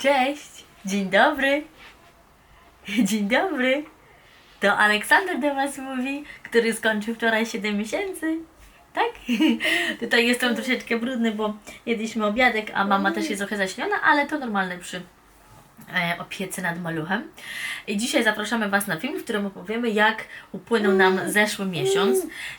Cześć, dzień dobry. Dzień dobry. To Aleksander do Was mówi, który skończył wczoraj 7 miesięcy. Tak? Tutaj jestem troszeczkę brudny, bo jedliśmy obiadek, a mama też jest trochę zaśniona, ale to normalne przy opiece nad maluchem. I dzisiaj zapraszamy Was na film, w którym opowiemy, jak upłynął nam zeszły miesiąc.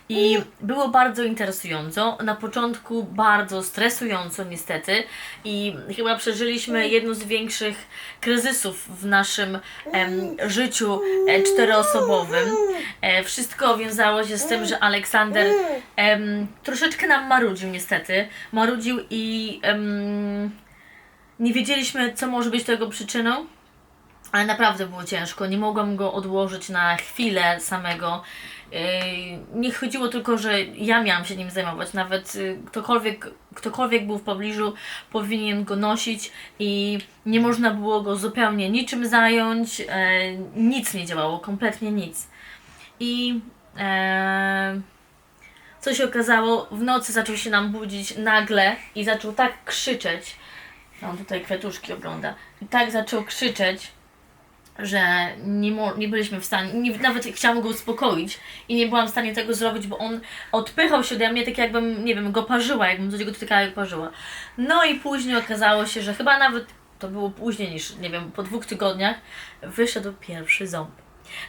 I było bardzo interesująco. Na początku bardzo stresująco, niestety. I chyba przeżyliśmy jedno z większych kryzysów w naszym em, życiu e, czteroosobowym. E, wszystko wiązało się z tym, że Aleksander em, troszeczkę nam marudził, niestety. Marudził i. Em, nie wiedzieliśmy, co może być tego przyczyną, ale naprawdę było ciężko. Nie mogłam go odłożyć na chwilę samego. Yy, Nie chodziło tylko, że ja miałam się nim zajmować. Nawet yy, ktokolwiek, ktokolwiek był w pobliżu, powinien go nosić i nie można było go zupełnie niczym zająć. Yy, Nic nie działało, kompletnie nic. I e, co się okazało, w nocy zaczął się nam budzić nagle i zaczął tak krzyczeć. On tutaj kwiatuszki ogląda. I tak zaczął krzyczeć, że nie, mo- nie byliśmy w stanie, nie, nawet chciałam go uspokoić i nie byłam w stanie tego zrobić, bo on odpychał się ode mnie tak jakbym, nie wiem, go parzyła, jakbym do niego dotykała i parzyła. No i później okazało się, że chyba nawet to było później niż, nie wiem, po dwóch tygodniach wyszedł pierwszy ząb.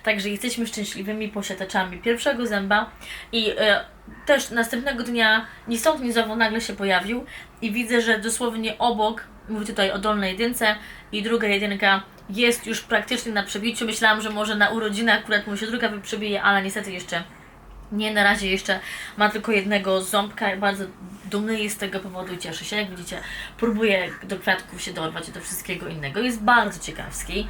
Także jesteśmy szczęśliwymi posiadaczami pierwszego zęba i e, też następnego dnia ni stąd ni zowąd nagle się pojawił i widzę, że dosłownie obok, mówię tutaj o dolnej jedynce i druga jedynka jest już praktycznie na przebiciu. Myślałam, że może na urodziny akurat mu się druga przebije, ale niestety jeszcze nie, na razie jeszcze ma tylko jednego ząbka. Bardzo dumny jest z tego powodu i cieszy się. Jak widzicie, próbuje do kwiatków się dorwać i do wszystkiego innego. Jest bardzo ciekawski.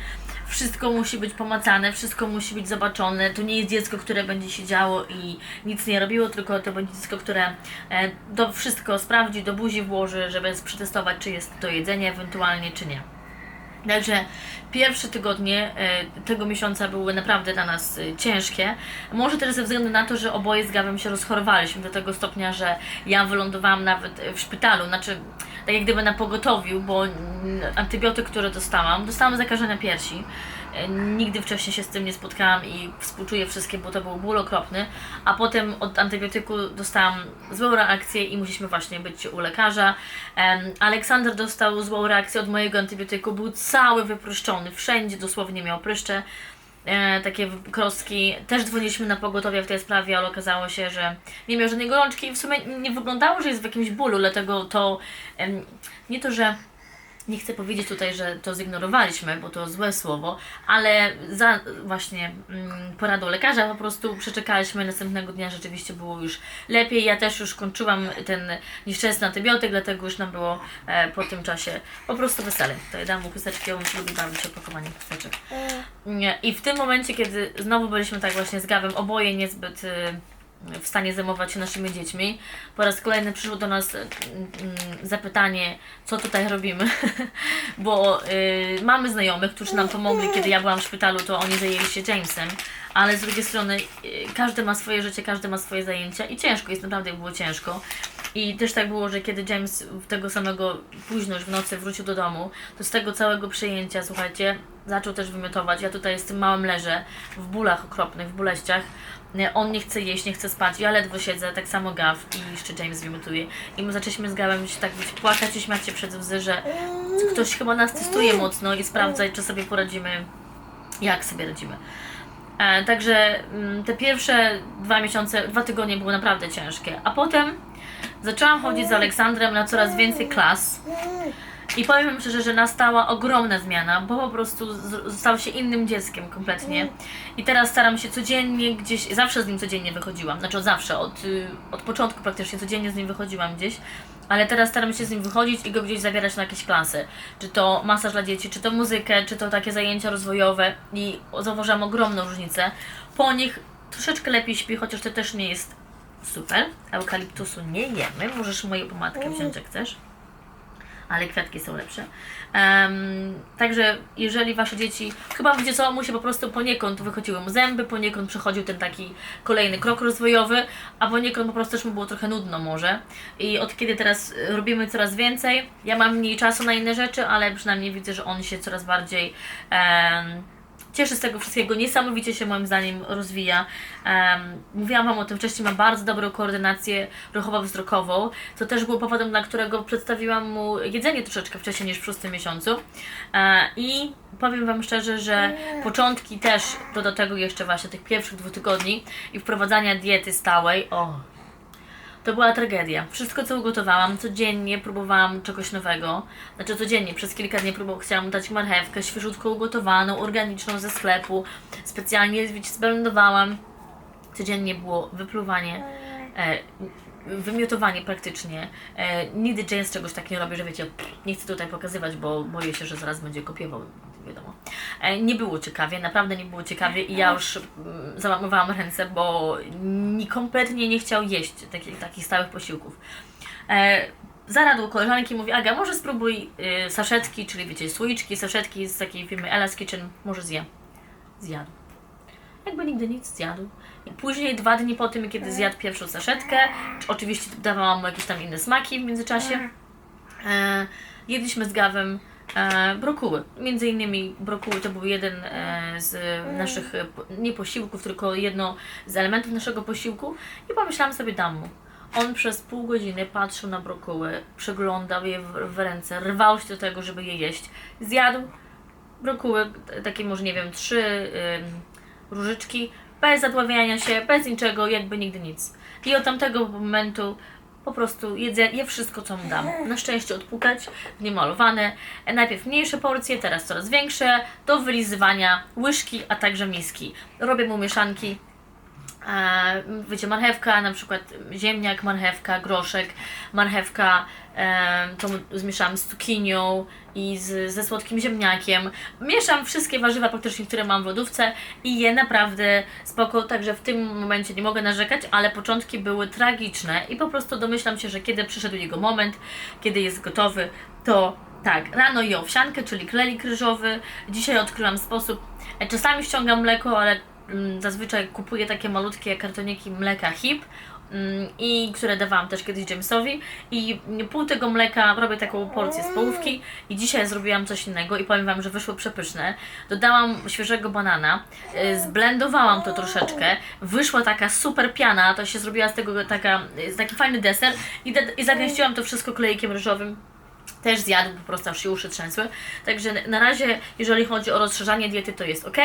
Wszystko musi być pomacane, wszystko musi być zobaczone. To nie jest dziecko, które będzie siedziało i nic nie robiło, tylko to będzie dziecko, które e, to wszystko sprawdzi, do buzi włoży, żeby przetestować, czy jest to jedzenie ewentualnie, czy nie. Także pierwsze tygodnie e, tego miesiąca były naprawdę dla nas e, ciężkie. Może też ze względu na to, że oboje z Gawem się rozchorowaliśmy do tego stopnia, że ja wylądowałam nawet e, w szpitalu, znaczy tak jak gdyby na pogotowiu, bo antybiotyk, który dostałam, dostałam zakażenia piersi. E, Nigdy wcześniej się z tym nie spotkałam i współczuję wszystkim, bo to był ból okropny. A potem od antybiotyku dostałam złą reakcję i musieliśmy właśnie być u lekarza. Aleksander dostał złą reakcję od mojego antybiotyku, był cały wypryszczony, wszędzie dosłownie miał pryszcze. E, takie kroski. Też dzwoniliśmy na pogotowie w tej sprawie, ale okazało się, że nie miał żadnej gorączki i w sumie nie wyglądało, że jest w jakimś bólu, dlatego to em, nie to, że nie chcę powiedzieć tutaj, że to zignorowaliśmy, bo to złe słowo, ale za właśnie mm, poradą lekarza po prostu przeczekaliśmy. Następnego dnia rzeczywiście było już lepiej. Ja też już kończyłam ten nieszczęsny antybiotyk, dlatego już nam było e, po tym czasie po prostu wesele. To dam mu chusteczki, on lubi bawić się opakowaniem chusteczek. Nie, I w tym momencie, kiedy znowu byliśmy tak właśnie z Gawem, oboje niezbyt y, w stanie zajmować się naszymi dziećmi, po raz kolejny przyszło do nas y, y, zapytanie, co tutaj robimy, bo y, mamy znajomych, którzy nam pomogli, kiedy ja byłam w szpitalu, to oni zajęli się Jamesem, ale z drugiej strony y, każdy ma swoje życie, każdy ma swoje zajęcia i ciężko jest, naprawdę było ciężko. I też tak było, że kiedy James tego samego późno już w nocy wrócił do domu, to z tego całego przejęcia, słuchajcie, zaczął też wymiotować. Ja tutaj tym małym leżę, w bólach okropnych, w boleściach. On nie chce jeść, nie chce spać, ja ledwo siedzę, tak samo Gav i jeszcze James wymiotuje. I my zaczęliśmy z Gavem się tak wiecie, płakać i śmiać się przed łzy, że ktoś chyba nas testuje mocno i sprawdza, czy sobie poradzimy, jak sobie radzimy. E, także mm, te pierwsze dwa miesiące, dwa tygodnie były naprawdę ciężkie. A potem zaczęłam chodzić z Aleksandrem na coraz więcej klas. I powiem wam szczerze, że nastała ogromna zmiana, bo po prostu z- stał się innym dzieckiem kompletnie. I teraz staram się codziennie gdzieś, zawsze z nim codziennie wychodziłam, znaczy od zawsze, od, y, od początku praktycznie codziennie z nim wychodziłam gdzieś. Ale teraz staram się z nim wychodzić i go gdzieś zabierać na jakieś klasy. Czy to masaż dla dzieci, czy to muzykę, czy to takie zajęcia rozwojowe. I zauważyłam ogromną różnicę. Po nich troszeczkę lepiej śpi, chociaż to też nie jest super. Eukaliptusu nie jemy. Możesz moją pomadkę wziąć jak chcesz. Ale kwiatki są lepsze. Em, także jeżeli wasze dzieci, chyba wiecie co, mu się po prostu poniekąd wychodziły mu zęby, poniekąd przechodził ten taki kolejny krok rozwojowy, a poniekąd po prostu też mu było trochę nudno może. I od kiedy teraz robimy coraz więcej, ja mam mniej czasu na inne rzeczy, ale przynajmniej widzę, że on się coraz bardziej em, cieszy z tego wszystkiego, niesamowicie się moim zdaniem rozwija. Em, mówiłam Wam o tym wcześniej, ma bardzo dobrą koordynację ruchowo-wzrokową, co też było powodem, dla którego przedstawiłam mu jedzenie troszeczkę wcześniej niż w szóstym miesiącu. E, I powiem Wam szczerze, że początki też, to do tego jeszcze właśnie tych pierwszych dwóch tygodni i wprowadzania diety stałej, o, to była tragedia. Wszystko, co ugotowałam, codziennie próbowałam czegoś nowego. Znaczy codziennie, przez kilka dni próbowałam, chciałam dać marchewkę świeżutko ugotowaną, organiczną ze sklepu. Specjalnie zblendowałam. Codziennie było wypluwanie, e, wymiotowanie praktycznie. E, nigdy James czegoś takiego nie robi, że wiecie, nie chcę tutaj pokazywać, bo boję się, że zaraz będzie kopiował, nie było ciekawie, naprawdę nie było ciekawie i ja już mm, załamywałam ręce, bo ni kompletnie nie chciał jeść takich, takich stałych posiłków. E, zaradł koleżanki i mówi, Aga, może spróbuj y, saszetki, czyli wiecie, słoiczki, saszetki z takiej firmy Ella's Kitchen, może zje. Zjadł. Jakby nigdy nic zjadł. Później, dwa dni po tym, kiedy zjadł pierwszą saszetkę, oczywiście dawałam mu jakieś tam inne smaki w międzyczasie, e, jedliśmy z Gawem e, brokuły. Między innymi brokuły to był jeden e, z naszych, e, nie posiłków, tylko jedno z elementów naszego posiłku i pomyślałam sobie, dam mu. On przez pół godziny patrzył na brokuły, przeglądał je w, ręce, rwał się do tego, żeby je jeść. Zjadł brokuły, takie może nie wiem, trzy różyczki, bez zadławiania się, bez niczego, jakby nigdy nic. I od tamtego momentu po prostu jedzę, je wszystko, co mu dam. Na szczęście odpukać, niemalowane. Najpierw mniejsze porcje, teraz coraz większe, do wylizywania łyżki, a także miski. Robię mu mieszanki wiecie, marchewka, na przykład ziemniak, marchewka, groszek, marchewka, e, to zmieszałam z cukinią i z, ze słodkim ziemniakiem. Mieszam wszystkie warzywa praktycznie, które mam w lodówce i je naprawdę spoko, także w tym momencie nie mogę narzekać, ale początki były tragiczne i po prostu domyślam się, że kiedy przyszedł jego moment, kiedy jest gotowy, to tak, rano je owsiankę, czyli klelik ryżowy. Dzisiaj odkryłam sposób, e, czasami ściągam mleko, ale zazwyczaj kupuję takie malutkie kartoniki mleka HIP mm, i które dawałam też kiedyś Jamesowi. I pół tego mleka robię taką porcję z połówki i dzisiaj zrobiłam coś innego i powiem Wam, że wyszło przepyszne. Dodałam świeżego banana, y, zblendowałam to troszeczkę, wyszła taka super piana, to się zrobiła z tego taka, y, taki fajny deser i, i zagęściłam to wszystko klejkiem ryżowym też zjadł, po prostu aż się uszy trzęsły. Także na razie, jeżeli chodzi o rozszerzanie diety, to jest ok.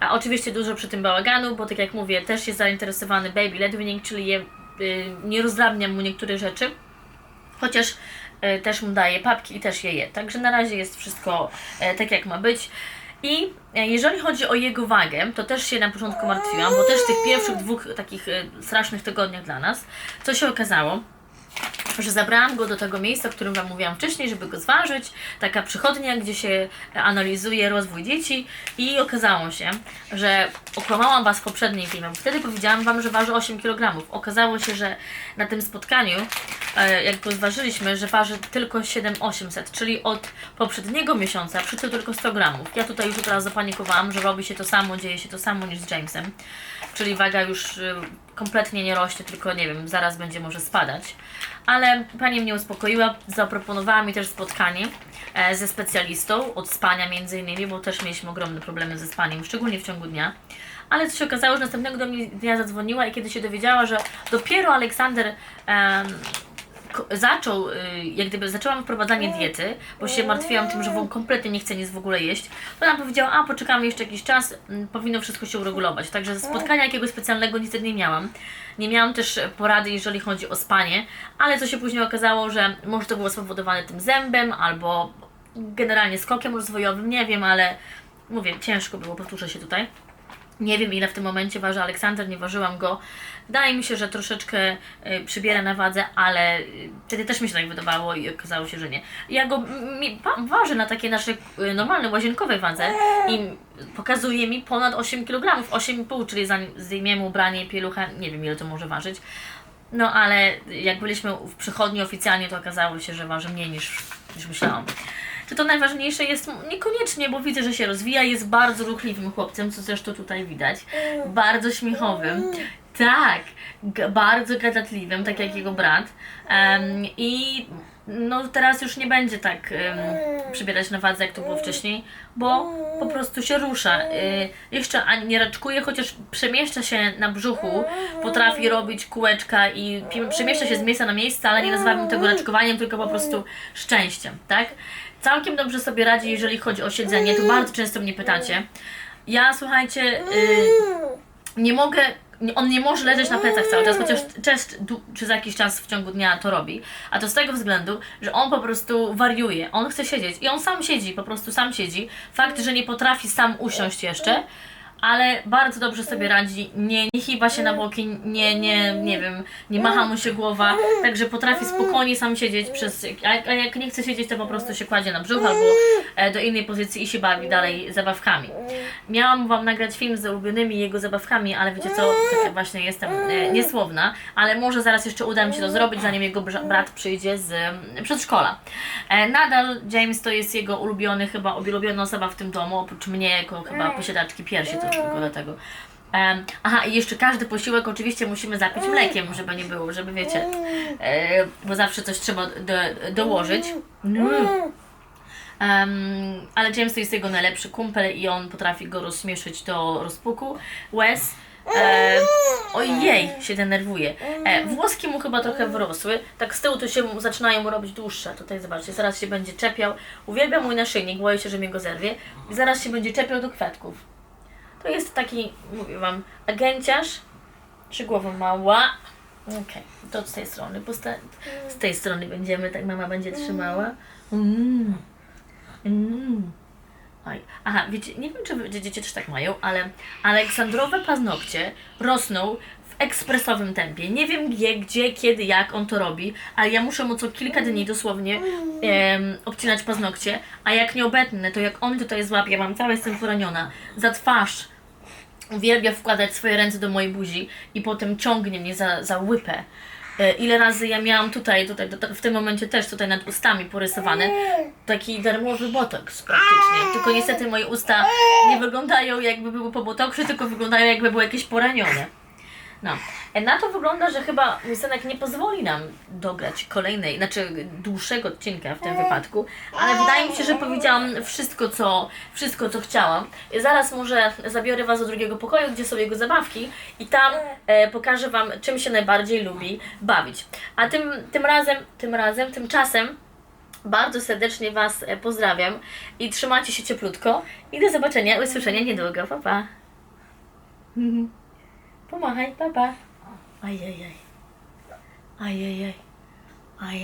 A oczywiście dużo przy tym bałaganu, bo tak jak mówię, też jest zainteresowany baby led czyli je, y, nie rozdrabniam mu niektóre rzeczy. Chociaż y, też mu daję papki i też je je. Także na razie jest wszystko e, tak, jak ma być. I e, jeżeli chodzi o jego wagę, to też się na początku martwiłam, bo też w tych pierwszych dwóch takich e, strasznych tygodniach dla nas, co się okazało, że zabrałam go do tego miejsca, o którym Wam mówiłam wcześniej, żeby go zważyć. Taka przychodnia, gdzie się analizuje rozwój dzieci i okazało się, że okłamałam Was w poprzednim filmie, wtedy powiedziałam Wam, że waży 8 kg. Okazało się, że na tym spotkaniu, e, jak go zważyliśmy, że waży tylko 7800, czyli od poprzedniego miesiąca przytył tylko 100 gramów. Ja tutaj już od razu zapanikowałam, że robi się to samo, dzieje się to samo niż z Jamesem, czyli waga już y, kompletnie nie rośnie, tylko nie wiem, zaraz będzie może spadać. Ale pani mnie uspokoiła, zaproponowała mi też spotkanie e, ze specjalistą od spania między innymi, bo też mieliśmy ogromne problemy ze spaniem, szczególnie w ciągu dnia. Ale co się okazało, że następnego dnia zadzwoniła i kiedy się dowiedziała, że dopiero Aleksander zaczął, y, jak gdyby zaczęłam wprowadzanie diety, bo się martwiłam tym, że on kompletnie nie chce nic w ogóle jeść, to nam powiedziała, a poczekamy jeszcze jakiś czas, mm, powinno wszystko się uregulować. Także spotkania jakiegoś specjalnego niestety nie miałam. Nie miałam też porady, jeżeli chodzi o spanie, ale co się później okazało, że może to było spowodowane tym zębem, albo generalnie skokiem rozwojowym, nie wiem, ale mówię, ciężko było, powtórzę się tutaj. Nie wiem ile w tym momencie waży Aleksander, nie ważyłam go. Wydaje mi się, że troszeczkę y, przybiera na wadze, ale y, wtedy też mi się tak wydawało i okazało się, że nie. Ja go mi, pa, ważę na takiej naszej y, normalnej, łazienkowej wadze i pokazuje mi ponad 8 kg, 8,5, czyli zanim zdejmiemy ubranie, pieluchę, nie wiem ile to może ważyć. No ale jak byliśmy w przychodni oficjalnie, to okazało się, że waży mniej niż, niż myślałam. Czy to najważniejsze jest? Niekoniecznie, bo widzę, że się rozwija, jest bardzo ruchliwym chłopcem, co zresztą tutaj widać. Bardzo śmiechowym. Tak, g- bardzo gadatliwym, tak jak jego brat. Em, I no teraz już nie będzie tak em, przybierać na wadze, jak to było wcześniej, bo po prostu się rusza. Y, jeszcze ani nie raczkuje, chociaż przemieszcza się na brzuchu, potrafi robić kółeczka i przemieszcza się z miejsca na miejsce, ale nie nazywamy tego raczkowaniem, tylko po prostu szczęściem, tak? Całkiem dobrze sobie radzi, jeżeli chodzi o siedzenie, to bardzo często mnie pytacie. Ja, słuchajcie, y, nie mogę, on nie może leżeć na plecach cały czas, chociaż du- przez jakiś czas w ciągu dnia to robi. A to z tego względu, że on po prostu wariuje. On chce siedzieć i on sam siedzi, po prostu sam siedzi. Fakt, że nie potrafi sam usiąść jeszcze, ale bardzo dobrze sobie radzi, nie, nie chiba się na boki, nie, nie, nie wiem, nie macha mu się głowa, także potrafi spokojnie sam siedzieć przez, a, jak nie chce siedzieć, to po prostu się kładzie na brzuch albo e, do innej pozycji i się bawi dalej zabawkami. Miałam Wam nagrać film z ulubionymi jego zabawkami, ale wiecie co, tak właśnie jestem e, niesłowna, ale może zaraz jeszcze uda mi się to zrobić, zanim jego brat przyjdzie z e, przedszkola. Nadal James to jest jego ulubiony, chyba ulubiona osoba w tym domu, oprócz mnie jako chyba posiadaczki piersi, to tylko dlatego. Em, aha, i jeszcze każdy posiłek oczywiście musimy zapić mlekiem, żeby nie było, żeby wiecie, e, bo zawsze coś trzeba do, dołożyć. Mm. Em, ale James to jest jego najlepszy kumpel i on potrafi go rozśmieszyć do rozpuku. Wes, e, ojej, się denerwuje. E, włoski mu chyba trochę wyrosły, tak z tyłu to się zaczynają mu robić dłuższe. Tutaj zobaczcie, zaraz się będzie czepiał. Uwielbiam mój naszyjnik, boję się, że mnie go zerwie. I zaraz się będzie czepiał do kwiatków. To jest taki, mówię Wam, agenciarz, czy głowa mała. Okej, to z tej strony, bo z te- z tej strony będziemy, tak mama będzie trzymała. Mm. Mm. Oj. Aha, wiecie, nie wiem, czy wy dzieci też tak mają, ale aleksandrowe paznokcie rosną w ekspresowym tempie. Nie wiem gdzie, gdzie, kiedy, jak on to robi, ale ja muszę mu co kilka dni dosłownie em, obcinać paznokcie, a jak nie obetnę, to jak on tutaj złapie, mam cała jestem poraniona, za twarz uwielbia wkładać swoje ręce do mojej buzi i potem ciągnie mnie za, za łypę. E, Ile razy ja miałam tutaj, tutaj w tym momencie też tutaj nad ustami porysowane taki darmowy botoks praktycznie. Tylko niestety moje usta nie wyglądają jakby były po botoksie, tylko wyglądają jakby były jakieś poranione. No, E, na to wygląda, że chyba mój synek nie pozwoli nam dograć kolejnej, znaczy dłuższego odcinka w tym wypadku, ale wydaje mi się, że powiedziałam wszystko, co, wszystko, co chciałam. Zaraz może zabiorę Was do drugiego pokoju, gdzie są jego zabawki i tam e, pokażę Wam, czym się najbardziej lubi bawić. A tym, tym razem, tym razem, tymczasem bardzo serdecznie Was e, pozdrawiam i trzymajcie się cieplutko i do zobaczenia, usłyszenia niedługo. Pa, pa. Pumahay pa ba? Ay, ay, ay. Ay, ay, ay.